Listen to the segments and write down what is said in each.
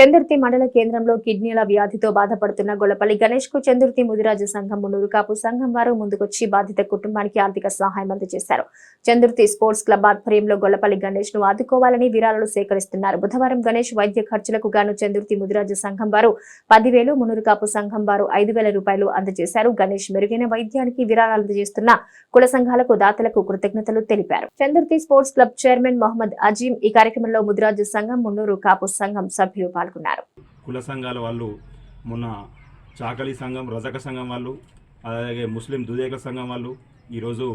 చందుర్తి మండల కేంద్రంలో కిడ్నీల వ్యాధితో బాధపడుతున్న గొల్లపల్లి గణేష్కు చందుర్తి ముదిరాజు సంఘం మునూరు కాపు సంఘం వారు ముందుకొచ్చి బాధిత కుటుంబానికి ఆర్థిక సహాయం అందజేశారు. చందుర్తి స్పోర్ట్స్ క్లబ్ ఆధ్వర్యంలో గొల్లపల్లి గణేష్ను ఆదుకోవాలని విరాళాలు సేకరిస్తున్నారు. బుధవారం గణేష్ వైద్య ఖర్చులకు గాను చందుర్తి ముదిరాజు సంఘం వారు పదివేలు మునూరు కాపు సంఘం వారు ఐదు వేల రూపాయలు అందజేశారు. గణేష్ మెరుగైన వైద్యానికి విరాళాలు అందజేస్తున్న కుల సంఘాలకు దాతలకు కృతజ్ఞతలు తెలిపారు. Chandurthi sports club chairman Mohammed Azeem ఈ కార్యక్రమంలో ముదిరాజు సంఘం మున్నూరు కాపు సంఘం సభ్యులు పాల్గొన్నారు. కుల సంఘాల వాళ్ళు మొన్న చాకలి సంఘం రజక సంఘం వాళ్ళు అలాగే ముస్లిం దుదేక సంఘం వాళ్ళు ఈరోజు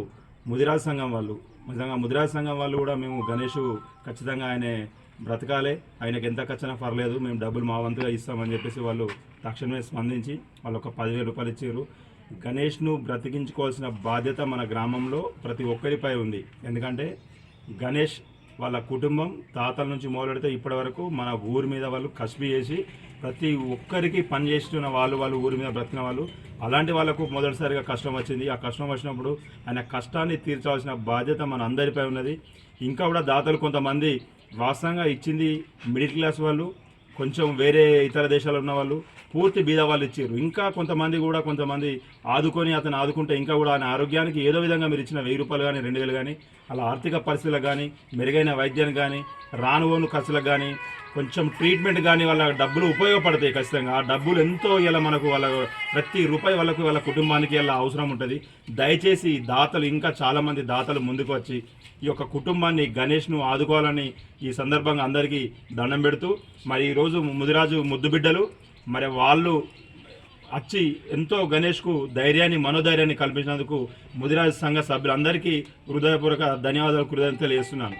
ముదిరాజ్ సంఘం వాళ్ళు. నిజంగా ముదిరాజ్ సంఘం వాళ్ళు కూడా మేము గణేష్ ఖచ్చితంగా ఆయన బ్రతకాలే. ఆయనకి ఎంత ఖర్చునా పర్లేదు మేము డబ్బులు మా వంతుగా ఇస్తామని చెప్పేసి వాళ్ళు తక్షణమే స్పందించి వాళ్ళు ఒక పదివేల రూపాయలు ఇచ్చారు గణేష్ను బ్రతికించుకోవాల్సిన బాధ్యత మన గ్రామంలో ప్రతి ఒక్కరిపై ఉంది. ఎందుకంటే గణేష్ వాళ్ళ కుటుంబం తాతల నుంచి మొదలెడితే ఇప్పటి వరకు మన ఊరి మీద వాళ్ళు కసిపి చేసి ప్రతి ఒక్కరికి పని చేస్తున్న వాళ్ళు వాళ్ళు ఊరి మీద బ్రతికిన వాళ్ళు అలాంటి వాళ్ళకు మొదటిసారిగా కష్టం వచ్చింది. ఆ కష్టం వచ్చినప్పుడు ఆయన కష్టాన్ని తీర్చాల్సిన బాధ్యత మన అందరిపై ఉన్నది. ఇంకా కూడా దాతలు కొంతమంది వాస్తవంగా ఇచ్చింది మిడిల్ క్లాస్ వాళ్ళు కొంచెం వేరే ఇతర దేశాల్లో ఉన్న వాళ్ళు పూర్తి బీద వాళ్ళు ఇచ్చారు. ఇంకా కొంతమంది కూడా కొంతమంది ఆదుకొని అతను ఆదుకుంటే ఇంకా కూడా ఆయన ఆరోగ్యానికి ఏదో విధంగా మీరు ఇచ్చిన వెయ్యి రూపాయలు కానీ రెండు వేలు కానీ అలా ఆర్థిక పరిస్థితులకు కానీ మెరుగైన వైద్యానికి కానీ రానువోను ఖర్చులకు కానీ కొంచెం ట్రీట్మెంట్ కానీ వాళ్ళ డబ్బులు ఉపయోగపడతాయి ఖచ్చితంగా. ఆ డబ్బులు ఎంతో ఇలా మనకు వాళ్ళ ప్రతి రూపాయి వాళ్ళకు వాళ్ళ కుటుంబానికి ఇలా అవసరం ఉంటుంది. దయచేసి దాతలు ఇంకా చాలామంది దాతలు ముందుకు వచ్చి ఈ యొక్క కుటుంబాన్ని గణేష్ను ఆదుకోవాలని ఈ సందర్భంగా అందరికీ దండం పెడుతూ మరి ఈరోజు ముదిరాజు ముద్దు బిడ్డలు మరి వాళ్ళు వచ్చి ఎంతో గణేష్కు ధైర్యాన్ని మనోధైర్యాన్ని కల్పించినందుకు ముదిరాజు సంఘ సభ్యులందరికీ హృదయపూర్వక ధన్యవాదాలు కృతజ్ఞతలు చేస్తున్నాను